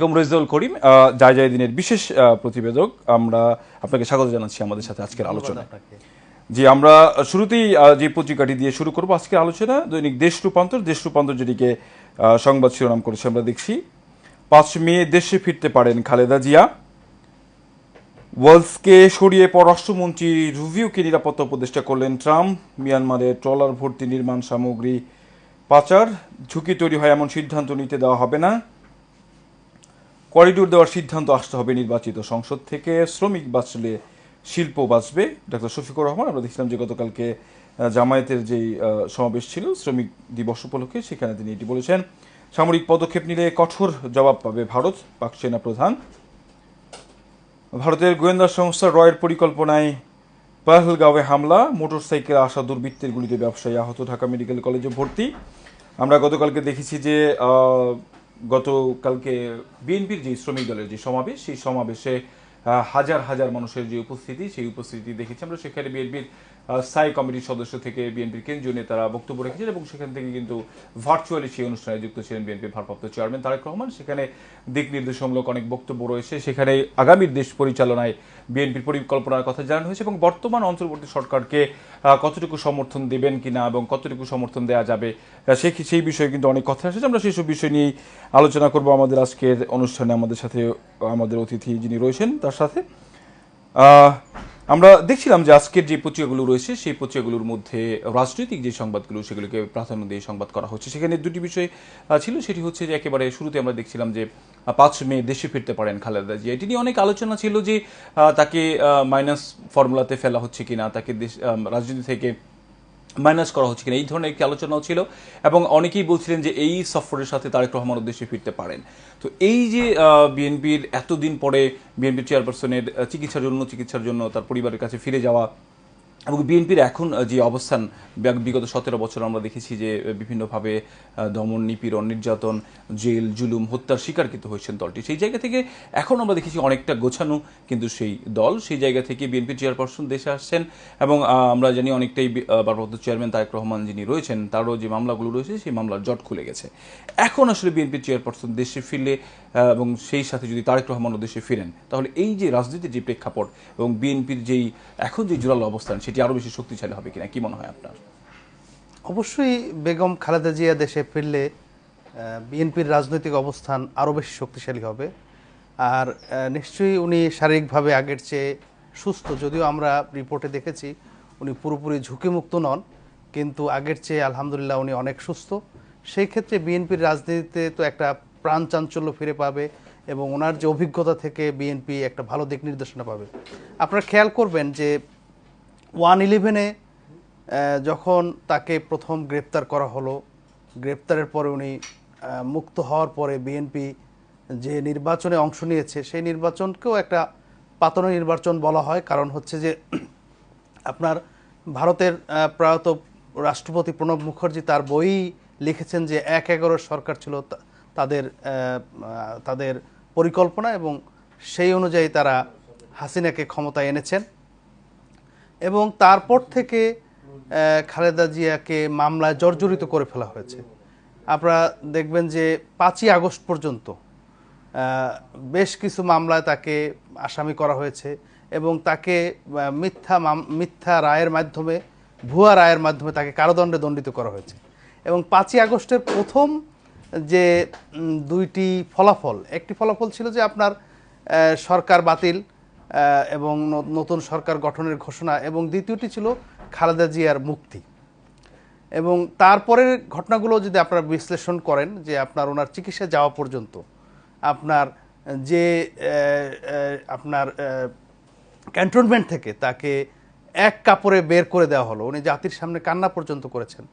বেগম রেজাউল করিম। আহ, জায় দিনের বিশেষ প্রতিবেদক। আমরা আপনাকে স্বাগত জানাচ্ছি আমাদের সাথে আজকের আলোচনায়। জি আমরা শুরুতেই যে পত্রিকাটি দিয়ে শুরু করব আজকের আলোচনা দৈনিক দেশ রূপান্তর। দেশ রূপান্তর যেটিকে সংবাদ শিরোনাম করেছে আমরা দেখছি। পাঁচ মে দেশে ফিরতে পারেন খালেদা জিয়া। ওয়ালসকে সরিয়ে পররাষ্ট্রমন্ত্রী রুভিউকে নিরাপত্তা উপদেষ্টা করলেন ট্রাম্প। মিয়ানমারে ট্রলার ভর্তি নির্মাণ সামগ্রী পাচার। ঝুঁকি তৈরি হয় এমন সিদ্ধান্ত নিতে দেওয়া হবে না। করিডোর দেওয়ার সিদ্ধান্ত আসতে হবে নির্বাচিত সংসদ থেকে। শ্রমিক বাঁচলে শিল্প বাঁচবে ডক্টর শফিকুর রহমান, আমরা দেখছিলাম যে গতকালকে জামায়াতের যেই সমাবেশ ছিল, শ্রমিক দিবস উপলক্ষে, সেখানে তিনি এটি বলেছেন। সামরিক পদক্ষেপ নিলে কঠোর জবাব পাবে ভারত, পাক সেনা প্রধান। ভারতের গোয়েন্দা সংস্থা রয়ের পরিকল্পনায় পাহলগাঁওয়ে হামলা, মোটরসাইকেলে আসা দুর্বৃত্তের গুলিতে ব্যবসায়ী আহত ঢাকা মেডিকেল কলেজে ভর্তি। আমরা গতকালকে দেখেছি যে গতকালকে বিএনপির যে শ্রমিক দলের যে সমাবেশ, সেই সমাবেশে হাজার হাজার মানুষের যে উপস্থিতি, সেই উপস্থিতি দেখেছি আমরা। সেখানে বিএনপির স্থায়ী কমিটির সদস্য থেকে বিএনপির কেন্দ্রীয় নেতারা বক্তব্য রেখেছেন এবং সেখান থেকে কিন্তু ভার্চুয়ালি সেই অনুষ্ঠানে যুক্ত ছিলেন বিএনপির ভারপ্রাপ্ত চেয়ারম্যান তারেক রহমান। সেখানে দিক নির্দেশমূলক অনেক বক্তব্য রয়েছে। সেখানে আগামীর দেশ পরিচালনায় বিএনপির পরিকল্পনার কথা জানানো হয়েছে এবং বর্তমান অন্তর্বর্তী সরকারকে কতটুকু সমর্থন দেবেন কিনা এবং কতটুকু সমর্থন দেওয়া যাবে সে সেই বিষয়ে কিন্তু অনেক কথা এসেছে। আমরা সেই সব বিষয় নিয়েই আলোচনা করব। আমাদের আজকের অনুষ্ঠানে আমাদের সাথে আমাদের অতিথি যিনি রয়েছেন তার সাথে। আমরা দেখছিলাম যে আজকের যে পত্রিকাগুলো রয়েছে, সেই পত্রিকাগুলোর মধ্যে রাজনৈতিক যে সংবাদগুলো, সেগুলোকে প্রাধান্য দিয়ে সংবাদ করা হচ্ছে। সেখানে দুটি বিষয় ছিল, সেটি হচ্ছে যে একেবারে শুরুতে আমরা দেখছিলাম যে পাঁচ মে দেশে ফিরতে পারেন খালেদা জিয়া। এটি নিয়ে অনেক আলোচনা ছিল যে তাকে মাইনাস ফর্মুলাতে ফেলা হচ্ছে কিনা, তাকে দেশ রাজনীতি থেকে মাইনাস করা হচ্ছে কিনা, এই ধরনের একটি আলোচনাও ছিল এবং অনেকেই বলছিলেন যে এই সফরের সাথে তারেক রহমান উদ্দেশ্যে ফিরতে পারেন। তো এই যে বিএনপির এতদিন পরে বিএনপি চেয়ারপারসনের চিকিৎসার জন্য চিকিৎসার জন্য তার পরিবারের কাছে ফিরে যাওয়া এবং বিএনপির এখন যে অবস্থান বিগ- বিগত সতেরো বছর আমরা দেখেছি যে বিভিন্নভাবে দমন, নিপীড়ন, নির্যাতন, জেল, জুলুম, হত্যার শিকার কিন্তু হয়েছেন দলটি। সেই জায়গা থেকে এখন আমরা দেখেছি অনেকটা গোছানো কিন্তু সেই দল। সেই জায়গা থেকে বিএনপি চেয়ারপারসন দেশে আসছেন এবং আমরা জানি অনেকটাই ভারপ্রাপ্ত চেয়ারম্যান তারেক রহমান যিনি রয়েছেন, তারও যে মামলাগুলো রয়েছে, সেই মামলার জট খুলে গেছে। এখন আসলে বিএনপি চেয়ারপারসন দেশে ফিরলে এবং সেই সাথে যদি তারেক রহমানও দেশে ফিরেন, তাহলে এই যে রাজনীতির যে প্রেক্ষাপট এবং বিএনপির যেই, এখন যে জোরালো অবস্থান সেটি আরও বেশি শক্তিশালী হবে কিনা? কি মনে হয় আপনার? অবশ্যই বেগম খালেদা জিয়া দেশে ফিরলে বিএনপির রাজনৈতিক অবস্থান আরও বেশি শক্তিশালী হবে। আর নিশ্চয়ই উনি শারীরিকভাবে আগের চেয়ে সুস্থ। যদিও আমরা রিপোর্টে দেখেছি উনি পুরোপুরি ঝুঁকিমুক্ত নন, কিন্তু আগের চেয়ে আলহামদুলিল্লাহ উনি অনেক সুস্থ। সেই ক্ষেত্রে বিএনপির রাজনীতিতে তো একটা প্রাণ চাঞ্চল্য ফিরে পাবে এবং ওনার যে অভিজ্ঞতা থেকে বিএনপি একটা ভালো দিক নির্দেশনা পাবে। আপনারা খেয়াল করবেন যে ওয়ান ইলেভেনে যখন তাকে প্রথম গ্রেপ্তার করা হলো, গ্রেপ্তারের পরে উনি মুক্ত হওয়ার পরে বিএনপি যে নির্বাচনে অংশ নিয়েছে, সেই নির্বাচনকেও একটা পাতানো নির্বাচন বলা হয়। কারণ হচ্ছে যে, আপনার ভারতের প্রয়াত রাষ্ট্রপতি প্রণব মুখার্জি তার বই লিখেছেন যে এক এগারোর সরকার ছিল তাদের তাদের পরিকল্পনা এবং সেই অনুযায়ী তারা হাসিনাকে ক্ষমতায় এনেছেন। এবং তারপর থেকে খালেদা জিয়াকে মামলায় জর্জরিত করে ফেলা হয়েছে। আপনারা দেখবেন যে পাঁচই আগস্ট পর্যন্ত বেশ কিছু মামলায় তাকে আসামি করা হয়েছে এবং তাকে মিথ্যা মিথ্যা রায়ের মাধ্যমে, ভুয়া রায়ের মাধ্যমে তাকে কারাদণ্ডে দণ্ডিত করা হয়েছে। এবং পাঁচই আগস্টের প্রথম যে দুইটি ফলাফল, একটি ফলাফল ছিল যে আপনার সরকার বাতিল এবং নতুন সরকার গঠনের ঘোষণা এবং দ্বিতীয়টি ছিল খালেদা জিয়ার মুক্তি। এবং তারপরের ঘটনাগুলো যদি আপনারা বিশ্লেষণ করেন যে আপনার ওনার চিকিৎসা যাওয়া পর্যন্ত আপনার যে আপনার ক্যান্টনমেন্ট থেকে তাকে এক কাপড়ে বের করে দেওয়া হলো, উনি জাতির সামনে কান্না পর্যন্ত করেছেন,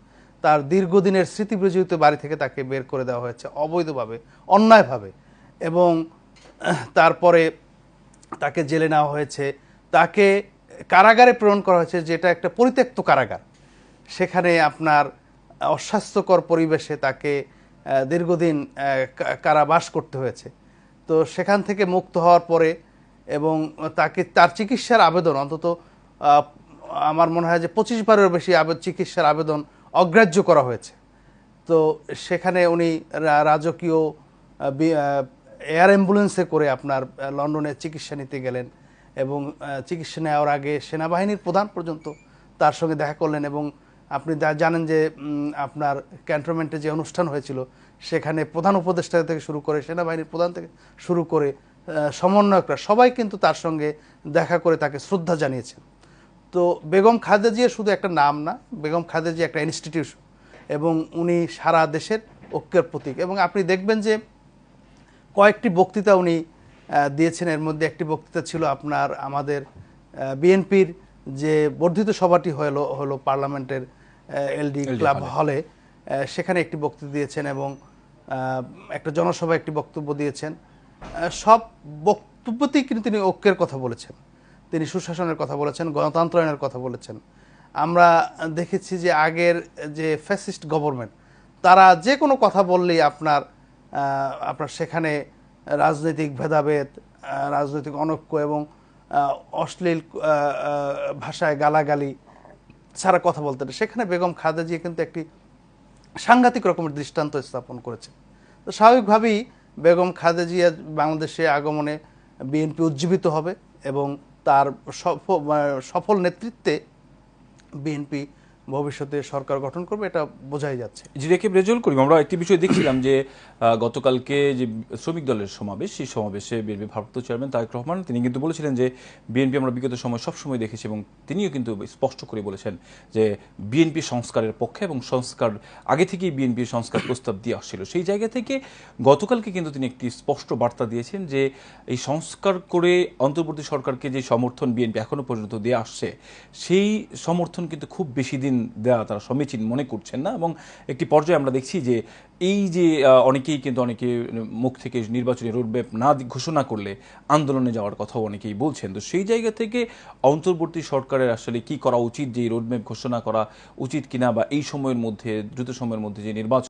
তার দীর্ঘদিনের স্মৃতি বিজড়িত বাড়ি থেকে তাকে বের করে দেওয়া হয়েছে অবৈধভাবে, অন্যায়ভাবে এবং তারপরে তাকে জেলে নেওয়া হয়েছে, তাকে কারাগারে প্রেরণ করা হয়েছে, যেটা একটা পরিত্যক্ত কারাগার। সেখানে আপনার অস্বাস্থ্যকর পরিবেশে তাকে দীর্ঘদিন কারাবাস করতে হয়েছে। তো সেখান থেকে মুক্ত হওয়ার পরে এবং তাকে, তার চিকিৎসার আবেদন, অন্তত আমার মনে হয় যে পঁচিশ বারের বেশি চিকিৎসার আবেদন অগ্রাহ্য করা হয়েছে। তো সেখানে উনি রাজকীয় এয়ার অ্যাম্বুলেন্সে করে আপনার লন্ডনে চিকিৎসা নিতে গেলেন এবং চিকিৎসা নেওয়ার আগে সেনাবাহিনীর প্রধান পর্যন্ত তার সঙ্গে দেখা করলেন এবং আপনি জানেন যে আপনার ক্যান্টনমেন্টে যে অনুষ্ঠান হয়েছিল সেখানে প্রধান উপদেষ্টা থেকে শুরু করে সেনাবাহিনীর প্রধান থেকে শুরু করে সমন্বয়করা সবাই কিন্তু তার সঙ্গে দেখা করে তাকে শ্রদ্ধা জানিয়েছেন। তো বেগম খালেদা জিয়া শুধু একটা নাম না, বেগম খালেদা জিয়া একটা ইনস্টিটিউশন এবং উনি সারা দেশের ঐক্যের প্রতীক এবং আপনি দেখবেন যে কয়েকটি বক্তৃতা উনি দিয়েছেন। এর মধ্যে একটি বক্তৃতা ছিল আপনার আমাদের বিএনপির যে বর্ধিত সভাটি হলো হলো পার্লামেন্টের এলডি ক্লাব হলে। সেখানে একটি বক্তৃতা দিয়েছেন এবং একটা জনসভায় একটি বক্তব্য দিয়েছেন। সব বক্তব্যতেই কিন্তু তিনি ঐক্যের কথা বলেছেন। তিনি সুশাসনের কথা বলেছেন গণতন্ত্রায়নের কথা বলেছেন। আমরা দেখেছি যে আগের যে ফ্যাসিস্ট গভর্নমেন্ট তারা যে কোনো কথা বললেই আপনার আপনার সেখানে রাজনৈতিক ভেদাভেদ রাজনৈতিক অনৈক্য এবং অশ্লীল ভাষায় গালাগালি ছাড়া কথা বলতে। সেখানে বেগম খালেদা জিয়া কিন্তু একটি সাংঘাতিক রকমের দৃষ্টান্ত স্থাপন করেছে তো স্বাভাবিকভাবেই বেগম খালেদা জিয়া বাংলাদেশে আগমনে বিএনপি উজ্জীবিত হবে এবং তার সফ- সফল নেতৃত্বে বিএনপি ভবিষ্যতে সরকার গঠন করবে, এটা বোঝাই যাচ্ছে। জি রেখে রেজল করি আমরা একটি বিষয় দেখছিলাম যে গতকালকে যে শ্রমিক দলের সমাবেশ, সেই সমাবেশে বিএনপি ভারপ্রাপ্ত চেয়ারম্যান তারেক রহমান, তিনি কিন্তু বলেছিলেন যে, বিএনপি আমরা বিগত সময় সবসময় দেখেছি এবং তিনিও কিন্তু স্পষ্ট করে বলেছেন যে, বিএনপি সংস্কারের পক্ষে এবং সংস্কার, আগে থেকেই বিএনপি সংস্কার প্রস্তাব দিয়ে আসছিল সেই জায়গা থেকে গতকালকে কিন্তু তিনি একটি স্পষ্ট বার্তা দিয়েছেন যে, এই সংস্কার করে অন্তর্বর্তী সরকারকে যে সমর্থন বিএনপি এখনও পর্যন্ত দিয়ে আসছে, সেই সমর্থন কিন্তু খুব বেশি দিন দেওয়া তারা সমীচীন মনে করছেন না এবং একটি পর্যায়ে আমরা দেখছি যে এই যে অনেকেই কিন্তু অনেকে মুখ থেকে নির্বাচনী রোডম্যাপ না ঘোষণা করলে আন্দোলনে যাওয়ার কথাও অনেকেই বলছেন। তো সেই জায়গা থেকে অন্তর্বর্তী সরকারের আসলে কি করা উচিত? যে রোডম্যাপ ঘোষণা করা উচিত কিনা বা এই সময়ের মধ্যে, দ্রুত সময়ের মধ্যে যে নির্বাচন